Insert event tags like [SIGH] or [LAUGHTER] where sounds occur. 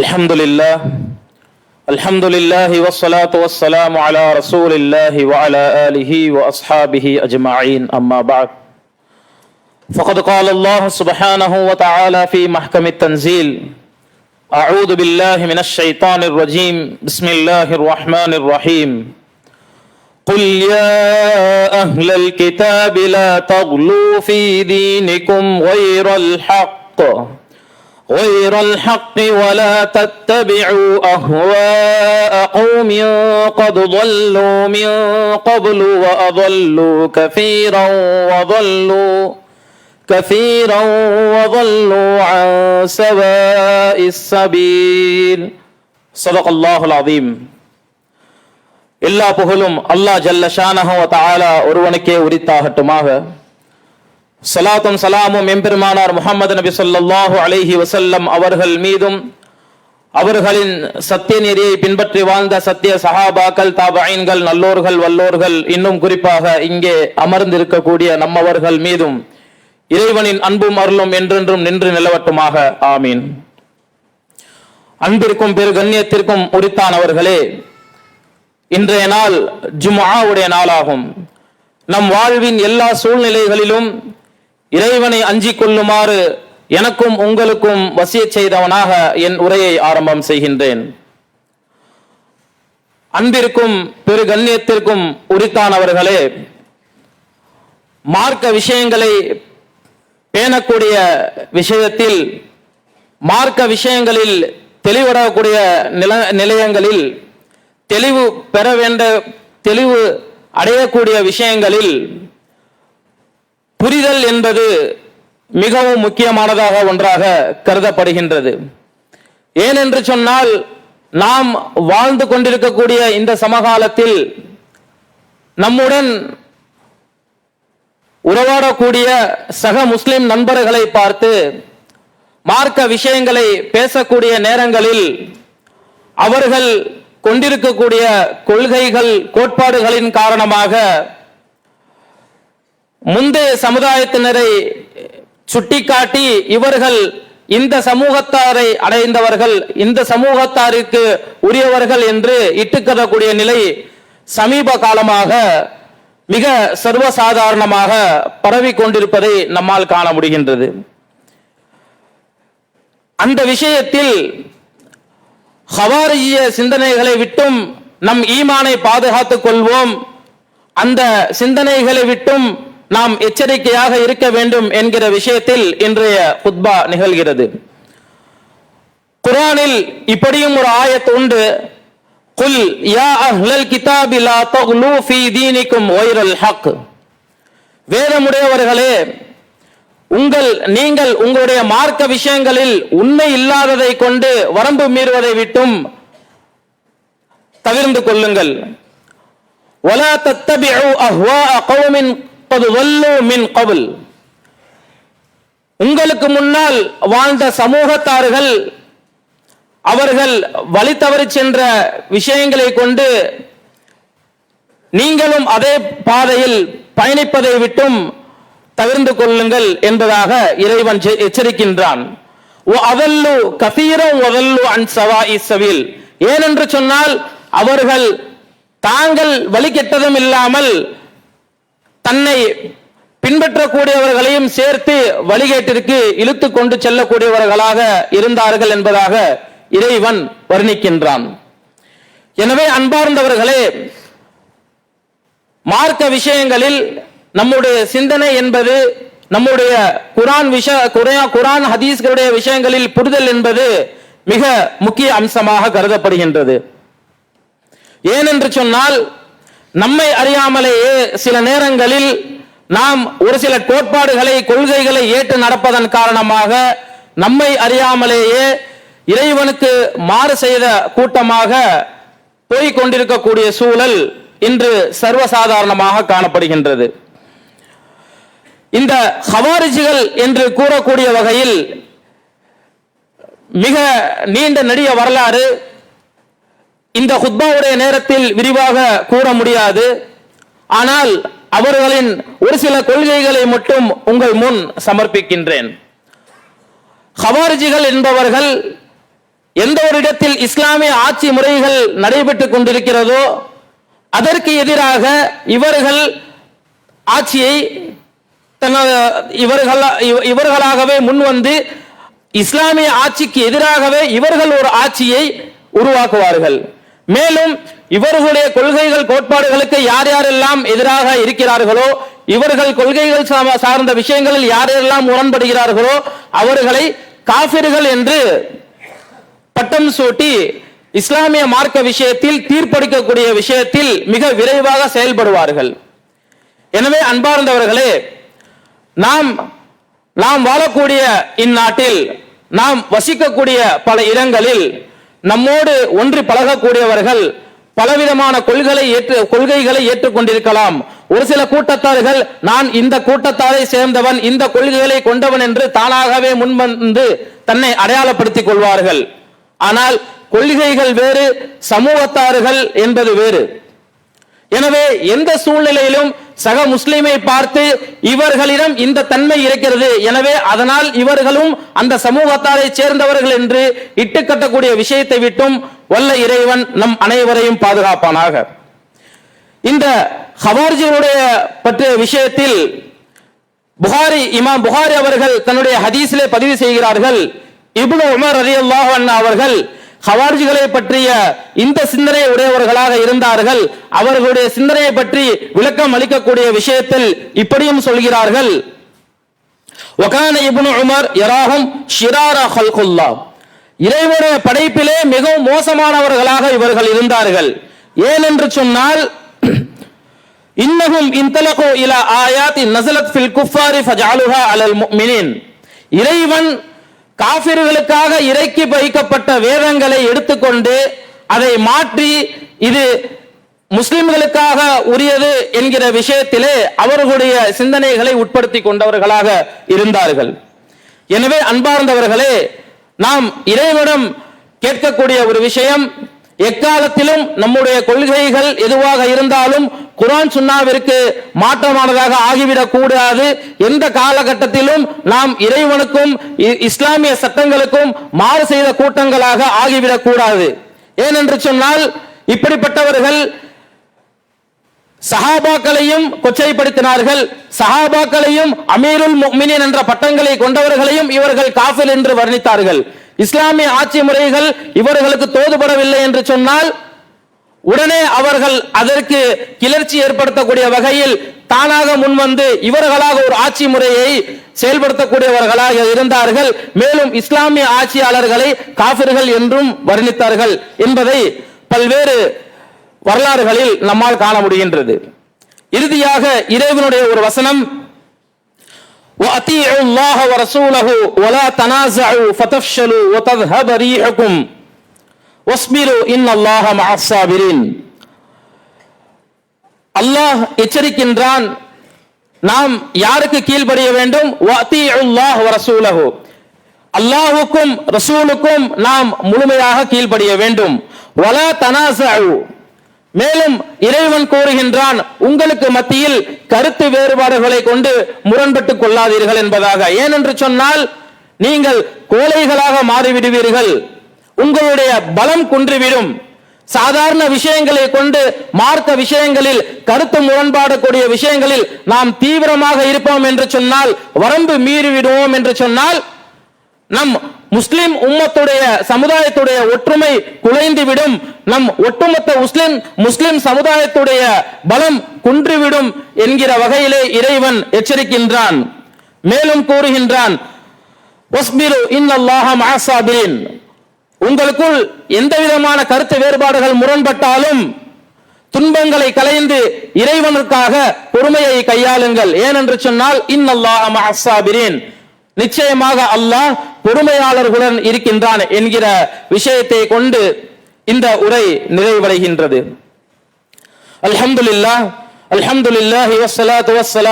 الحمد لله الحمد لله والصلاة والسلام على رسول الله وعلى آله وأصحابه أجمعين أما بعد فقد قال الله سبحانه وتعالى في محكم التنزيل أعوذ بالله من الشيطان الرجيم بسم الله الرحمن الرحيم قل يا أهل الكتاب لا تغلوا في دينكم غير الحق غير الحق ولا تتبعوا أهواء قوم قد ضلوا من قبل وأضلوا كثيرا وضلوا كثيرا وضلوا عن سواء السبيل صدق الله العظيم எல்லா புகழும் அல்லாஹ் ஜல்ல ஷானஹு வ தஆலா ஒருவனுக்கே உரித்தாகட்டுமாக சலாத்தும் சலாமும் எம்பெருமானார் முகமது நபி சொல்லாஹு அலைஹி வசல்லம் அவர்கள் மீதும் அவர்களின் சத்திய நெறியை பின்பற்றி வாழ்ந்த சத்திய சஹாபாக்கள் தாபாயின்கள் நல்லோர்கள் வல்லோர்கள் இன்னும் குறிப்பாக இங்கே அமர்ந்திருக்கக்கூடிய நம்மவர்கள் மீதும் இறைவனின் அன்பும் அருளும் என்றென்றும் நின்று நிலவட்டுமாக. ஆமீன். அன்பிற்கும் பெரு கண்ணியத்திற்கும் உரித்தானவர்களே இன்றைய நாள் ஜுமாவுடைய நாளாகும். நம் வாழ்வின் எல்லா சூழ்நிலைகளிலும் இறைவனை அஞ்சிக் கொள்ளுமாறு எனக்கும் உங்களுக்கும் வசிய செய்தவனாக என் உரையை ஆரம்பம் செய்கின்றேன். அன்பிற்கும் பெரு கண்ணியத்திற்கும் உரித்தானவர்களே மார்க்க விஷயங்களை பேணக்கூடிய விஷயத்தில் மார்க்க விஷயங்களில் தெளிவடக்கூடிய நில நிலையங்களில் தெளிவு பெற வேண்ட தெளிவு அடையக்கூடிய விஷயங்களில் புரிதல் என்பது மிகவும் முக்கியமானதாக ஒன்றாக கருதப்படுகின்றது. ஏனென்று சொன்னால் நாம் வாழ்ந்து கொண்டிருக்கக்கூடிய இந்த சமகாலத்தில் நம்முடன் உறவாடக்கூடிய சக முஸ்லிம் நண்பர்களை பார்த்து மார்க்க விஷயங்களை பேசக்கூடிய நேரங்களில் அவர்கள் கொண்டிருக்கக்கூடிய கொள்கைகள் கோட்பாடுகளின் காரணமாக முந்தைய சமுதாயத்தினரை சுட்டிக்காட்டி இவர்கள் இந்த சமூகத்தாரை அடைந்தவர்கள் இந்த சமூகத்தாருக்கு உரியவர்கள் என்று இட்டுக்கரக்கூடிய நிலை சமீப காலமாக மிக சர்வசாதாரணமாக பரவி கொண்டிருப்பதை நம்மால் காண முடிகின்றது. அந்த விஷயத்தில் ஹவாரிய சிந்தனைகளை விட்டும் நம் ஈமானை பாதுகாத்துக் கொள்வோம். அந்த சிந்தனைகளை விட்டும் நாம் எச்சரிக்கையாக இருக்க வேண்டும் என்கிற விஷயத்தில் இன்றைய குத்பா நிகழ்கிறது குரானில் இப்படியும் ஒரு ஆயத் உண்டு குல் யா அஹ்லல் கிதாபி லா தக்லு ஃபீ தீனிக்கும் வைரல் ஹக் வேதமுடையவர்களே உங்கள் நீங்கள் உங்களுடைய மார்க்க விஷயங்களில் உண்மை இல்லாததை கொண்டு வரம்பு மீறுவதை விட்டும் தவிர்ந்து கொள்ளுங்கள் ولا تتبعوا اهواء قوم கது உங்களுக்கு முன்னால் வாழ்ந்த சமூகத்தார்கள் அவர்கள் வழி தவறி சென்ற விஷயங்களை கொண்டு நீங்களும் அதே பாதையில் பயணிப்பதை விட்டும் தவிர்ந்து கொள்ளுங்கள் என்பதாக இறைவன் எச்சரிக்கின்றான். ஏனென்று சொன்னால் அவர்கள் தாங்கள் வழி கெட்டதும் இல்லாமல் தன்னை பின்பற்றக்கூடியவர்களையும் சேர்த்து வழிகேட்டிற்கு இழுத்து கொண்டு செல்லக்கூடியவர்களாக இருந்தார்கள் என்பதாக இறைவன் வர்ணிக்கின்றான். எனவே அன்பார்ந்தவர்களே மார்க்க விஷயங்களில் நம்முடைய சிந்தனை என்பது நம்முடைய குரான் விஷ குரான் ஹதீஸ்களுடைய விஷயங்களில் புரிதல் என்பது மிக முக்கிய அம்சமாக கருதப்படுகின்றது. ஏனென்று சொன்னால் நம்மை அறியாமலேயே சில நேரங்களில் நாம் ஒரு சில கோட்பாடுகளை கொள்கைகளை ஏற்று நடப்பதன் காரணமாக நம்மை அறியாமலேயே இறைவனுக்கு மாறு செய்த கூட்டமாக போய்கொண்டிருக்கக்கூடிய சூழல் இன்று சர்வசாதாரணமாக காணப்படுகின்றது. இந்த ஹவாரிஜிகள் என்று கூறக்கூடிய வகையில் மிக நீண்ட நெடிய வரலாறு இந்த ஹுத்பாவுடைய நேரத்தில் விரிவாக கூற முடியாது. ஆனால் அவர்களின் ஒரு சில கொள்கைகளை மட்டும் உங்கள் முன் சமர்ப்பிக்கின்றேன். ஹவாரிஜிகள் என்பவர்கள் எந்த ஒரு இடத்தில் இஸ்லாமிய ஆட்சி முறைகள் நடைபெற்றுக் கொண்டிருக்கிறதோ அதற்கு எதிராக இவர்கள் ஆட்சியை இவர்கள் இவர்களாகவே முன்வந்து இஸ்லாமிய ஆட்சிக்கு எதிராகவே இவர்கள் ஒரு ஆட்சியை உருவாக்குவார்கள். மேலும் இவர்களுடைய கொள்கைகள் கோட்பாடுகளுக்கு யார் யாரெல்லாம் எதிராக இருக்கிறார்களோ இவர்கள் கொள்கைகள் சார்ந்த விஷயங்களில் யாரெல்லாம் முரண்படுகிறார்களோ அவர்களை காபிர்கள் என்று பட்டம் சூட்டி இஸ்லாமிய மார்க்க விஷயத்தில் தீர்ப்பளிக்கக்கூடிய விஷயத்தில் மிக விரைவாக செயல்படுவார்கள். எனவே அன்பார்ந்தவர்களே நாம் நாம் வாழக்கூடிய இந்நாட்டில் நாம் வசிக்கக்கூடிய பல இடங்களில் நம்மோடு ஒன்றி பழகக்கூடியவர்கள் பலவிதமான கொள்கைகளை ஏற்று கொள்கைகளை ஏற்றுக்கொண்டிருக்கலாம். ஒரு சில கூட்டத்தார்கள் நான் இந்த கூட்டத்தாரை சேர்ந்தவன் இந்த கொள்கைகளை கொண்டவன் என்று தானாகவே முன்வந்து தன்னை அடையாளப்படுத்திக் கொள்வார்கள். ஆனால் கொள்கைகள் வேறு சமூகத்தார்கள் என்பது வேறு. எனவே எந்த சூழ்நிலையிலும் சக முஸ்லிமை பார்த்து இவர்களிடம் இந்த தன்மை இருக்கிறது. எனவே அதனால் இவர்களும் அந்த சமூகத்தாரை சேர்ந்தவர்கள் என்று இட்டுக்கட்டக்கூடிய விஷயத்தை விட்டும் வல்ல இறைவன் நம் அனைவரையும் பாதுகாப்பானாக. இந்த ஹவார்ஜியுடைய பற்றிய விஷயத்தில் புகாரி இமாம் புகாரி அவர்கள் தன்னுடைய ஹதீஸிலே பதிவு செய்கிறார்கள். இப்னு உமர் அலி அல்லாஹ் அவர்கள் ஹவார்ஜிகளை பற்றிய இந்த சிந்தனை உடையவர்களாக இருந்தார்கள். அவர்களுடைய சிந்தனையை பற்றி விளக்கம் அளிக்கக்கூடிய விஷயத்தில் இப்படியும் சொல்கிறார்கள். ஒகான இபுன் உமர் யராகும் ஷிராரா ஹல்குல்லா. இறைவனுடைய படைப்பிலே மிகவும் மோசமானவர்களாக இவர்கள் இருந்தார்கள். ஏனென்று சொன்னால் [CLEARS THROAT] இன்னகும் இன்தலகு இலா ஆயாத் நசலத் ஃபில் குஃபாரி ஃபஜாலுஹா அலல் முஃமினீன். இறைவன் காபிர்களுக்காக இறக்கி வைக்கப்பட்ட வேதங்களை எடுத்துக்கொண்டு அதை மாற்றி இது முஸ்லிம்களுக்காக உரியது என்கிற விஷயத்திலே அவர்களுடைய சிந்தனைகளை உட்படுத்தி கொண்டவர்களாக இருந்தார்கள். எனவே அன்பார்ந்தவர்களே நாம் இறைவனிடம் கேட்கக்கூடிய ஒரு விஷயம் எக்காலத்திலும் நம்முடைய கொள்கைகள் எதுவாக இருந்தாலும் குரான் சுண்ணாவிற்கு மாற்றமானதாக ஆகிவிடக் கூடாது எந்த காலகட்டத்திலும் நாம் இறைவனுக்கும் இ- இஸ்லாமிய சட்டங்களுக்கும் மாறு செய்த கூட்டங்களாக ஆகிவிடக் கூடாது ஏனென்று சொன்னால் இப்படிப்பட்டவர்கள் சஹாபாக்களையும் கொச்சைப்படுத்தினார்கள். சஹாபாக்களையும் அமீருல் முக்மினின் என்ற பட்டங்களை கொண்டவர்களையும் இவர்கள் காஃபில் என்று வர்ணித்தார்கள். இஸ்லாமிய ஆட்சி முறைகள் இவர்களுக்கு தோதுபடவில்லை என்று சொன்னால் உடனே அவர்கள் அதற்கு கிளர்ச்சி ஏற்படுத்தக்கூடிய வகையில் தானாக முன்வந்து இவர்களாக ஒரு ஆட்சி முறையை செயல்படுத்தக்கூடியவர்களாக இருந்தார்கள் மேலும் இஸ்லாமிய ஆட்சியாளர்களை காபிர்கள் என்றும் வர்ணித்தார்கள் என்பதை பல்வேறு வரலாறுகளில் நம்மால் காண முடிகின்றது இறுதியாக இறைவனுடைய ஒரு வசனம் وَأَطِيعُوا اللَّهَ وَرَسُولَهُ وَلَا تَنَازَعُوا فَتَفْشَلُوا وَتَذْهَبَ رِيحُكُمْ ஒஸ்மிரு இன் அல்லாஹ அல்லாஹ் எச்சரிக்கின்றான் நாம் யாருக்கு கீழ்படிய வேண்டும்? அல்லாஹுக்கும் ரசூலுக்கும் நாம் முழுமையாக கீழ்படிய வேண்டும். மேலும் இறைவன் கூறுகின்றான் உங்களுக்கு மத்தியில் கருத்து வேறுபாடுகளை கொண்டு முரண்பட்டுக் கொள்ளாதீர்கள் என்பதாக. ஏனென்று சொன்னால் நீங்கள் கோழைகளாக மாறிவிடுவீர்கள். உங்களுடைய பலம் குன்றிவிடும். சாதாரண விஷயங்களை கொண்டு மார்க்க விஷயங்களில் கருத்து முரண்பாடக்கூடிய விஷயங்களில் நாம் தீவிரமாக இருப்போம் என்று சொன்னால் வரம்பு மீறிவிடுவோம் என்று சொன்னால் நம் முஸ்லிம் உம்மத்துடைய சமுதாயத்துடைய ஒற்றுமை குலைந்துவிடும். நம் ஒட்டுமொத்த முஸ்லிம் முஸ்லிம் சமுதாயத்துடைய பலம் குன்றிவிடும் என்கிற வகையிலே இறைவன் எச்சரிக்கின்றான். மேலும் கூறுகின்றான் இன் இன்னல்லாஹ மஅசாபிரின் உங்களுக்குள் எந்த விதமான கருத்து வேறுபாடுகள் முரண்பட்டாலும் துன்பங்களை கலைந்து இறைவனுக்காக பொறுமையை கையாளுங்கள். ஏனென்று சொன்னால் இன்னல்லாஹ மஅசாபிரின் நிச்சயமாக அல்லாஹ் பொறுமையாளர்களுடன் இருக்கின்றான் என்கிற விஷயத்தை கொண்டு இந்த உரை நிறைவடைகின்றது. அல்ஹம்துலில்லாஹ் அல்ஹம்துலில்லாஹி வஸ்ஸலாத்து வஸ்ஸலாம்